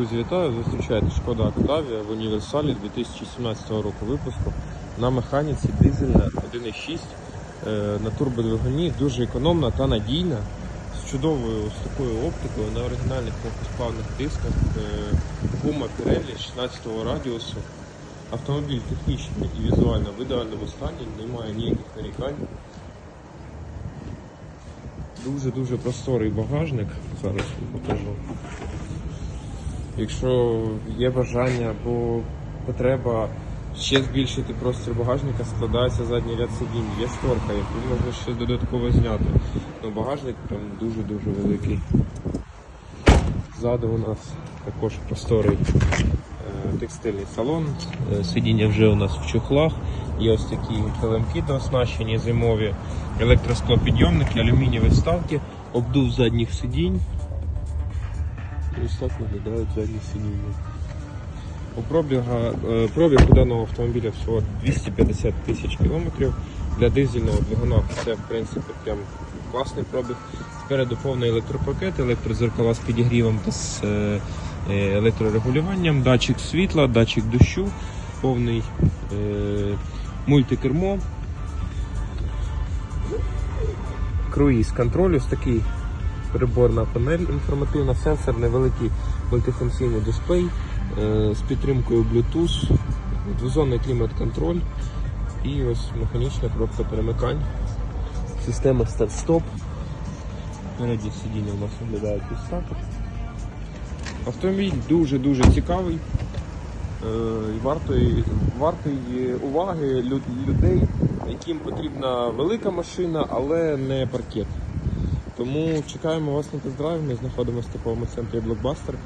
Друзі, вітаю! Зустрічайте Шкода Октавія в універсалі 2017 року випуску на механіці дизельна 1.6 е, на турбодвигуні, дуже економна та надійна, з чудовою ось такою оптикою на оригінальних мокоспавних дисках, е, гума Pirelli 16 радіусу. Автомобіль технічний і візуально в ідеальному стані, немає ніяких нарікань. Дуже-дуже просторий багажник. Зараз покажу. Якщо є бажання або потреба ще збільшити простір багажника, складається задній ряд сидінь, є шторка, яку можна ще додатково зняти. Ну, багажник прям дуже-дуже великий. Ззаду у нас також просторий е, текстильний салон. Е, Сидіння вже у нас в чохлах. Є ось такі килимки дооснащені зимові, електросклопідйомники, алюмінієві вставки, обдув задніх сидінь. Ось так виглядають задні сидіння. У пробіга, е, у даного автомобіля всього 250 тисяч кілометрів. Для дизельного двигуна це в принципі прям класний пробіг. Спереду повний електропакет, електрозеркала з підігрівом та з е, е, електрорегулюванням, датчик світла, датчик дощу, повний мультикермо. Круїз контроль, ось такий приборна панель інформативна, сенсор, невеликий мультифункційний дисплей е, з підтримкою Bluetooth, двозонний клімат-контроль і ось механічна кнопка перемикань, система старт-стоп. Передні сидіння у нас виглядають ось. Автомобіль дуже-дуже цікавий. е, і вартий, вартий уваги людей, яким потрібна велика машина, але не паркет. Тому чекаємо вас на тест-драйв. Ми знаходимося в такому центрі Блокбастер.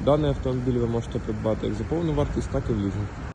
Даний автомобіль ви можете придбати як за повну вартість, так і в лізинг.